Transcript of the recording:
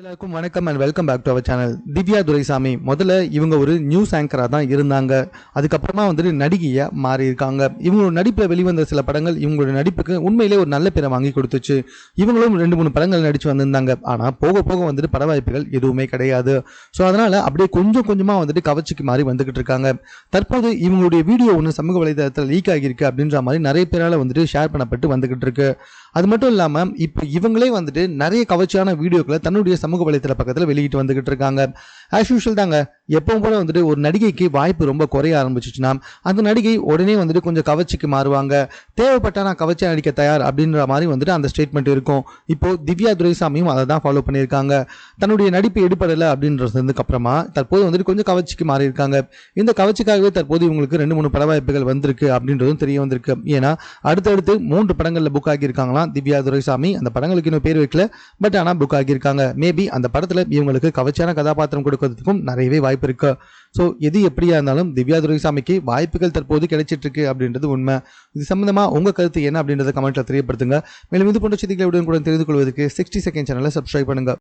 எல்லாருக்கும் வணக்கம் and welcome back to our channel Divya Duraisamy. முதல்ல இவங்க ஒரு நியூஸ் ஆங்கராக தான் இருந்தாங்க. அதுக்கப்புறமா வந்துட்டு நடிகையாக மாறி இருக்காங்க இவங்களோட நடிப்பில் வெளிவந்த சில படங்கள் இவங்களோட நடிப்புக்கு உண்மையிலே ஒரு நல்ல பேரை வாங்கி கொடுத்துச்சு. இவங்களும் ரெண்டு மூணு படங்கள் நடித்து வந்திருந்தாங்க. ஆனால் போக போக வந்துட்டு பட வாய்ப்புகள் எதுவுமே கிடையாது. ஸோ அதனால் அப்படியே கொஞ்சம் கொஞ்சமாக வந்துட்டு கவர்ச்சிக்கு மாறி வந்துக்கிட்டு இருக்காங்க. தற்போது இவங்களுடைய வீடியோ ஒன்று சமூக வலைதளத்தில் லீக் ஆகியிருக்கு அப்படின்ற மாதிரி நிறைய பேரால் வந்துட்டு ஷேர் பண்ணப்பட்டு வந்துக்கிட்டு இருக்கு. அது மட்டும் இல்லாமல் இப்போ இவங்களே வந்துட்டு நிறைய கவர்ச்சியான வீடியோக்களை தன்னுடைய சமூக வலைத்தள பக்கத்தில் வெளியிட்டு வந்துகிட்டு இருக்காங்க. ஆஸ் யூஷுவல் தாங்க. எப்பவும் போல வந்துட்டு ஒரு நடிகைக்கு வாய்ப்பு ரொம்ப குறைய ஆரம்பிச்சிச்சுன்னா அந்த நடிகை உடனே வந்துட்டு கொஞ்சம் கவர்ச்சிக்கு மாறுவாங்க. தேவைப்பட்டா நான் கவர்ச்சி நடிக்க தயார் அப்படின்ற மாதிரி வந்துட்டு அந்த ஸ்டேட்மெண்ட் இருக்கும். இப்போ திவ்யா துரைசாமியும் அதை தான் ஃபாலோ பண்ணியிருக்காங்க. தன்னுடைய நடிப்பு எடுப்படலை அப்படின்றதுக்கு அப்புறமா தற்போது வந்துட்டு கொஞ்சம் கவர்ச்சிக்கு மாறி இருக்காங்க இந்த கவர்ச்சிக்காகவே தற்போது இவங்களுக்கு ரெண்டு மூணு பட வாய்ப்புகள் வந்திருக்கு அப்படின்றதும் தெரிய வந்திருக்கு. ஏன்னா அடுத்தடுத்து மூன்று படங்களில் புக் ஆகியிருக்காங்களாம் திவ்யா துரைசாமி. அந்த படங்களுக்கு இன்னும் பேர் வைக்கல. பட் ஆனால் புக் ஆகியிருக்காங்க. மேபி அந்த படத்தில் இவங்களுக்கு கவர்ச்சியான கதாபாத்திரம் கொடுக்கறதுக்கும் நிறையவே வாய்ப்பு இருக்கு? ஸோ எது எப்படியா இருந்தாலும் திவ்யா துரைசாமிக்கு வாய்ப்புகள் தற்போது கிடைச்சிட்டு இருக்கு அப்படின்றது உண்மை. இது சம்பந்தமா உங்க கருத்து என்ன அப்படின்றத கமெண்ட்ல தெரியப்படுத்துங்க. மேலும் இது போன்ற செய்திகளை உடனுக்குடன் தெரிந்து கொள்வதற்கு சிக்ஸ்டி செகண்ட் சேனலை சப்ஸ்கிரைப் பண்ணுங்க.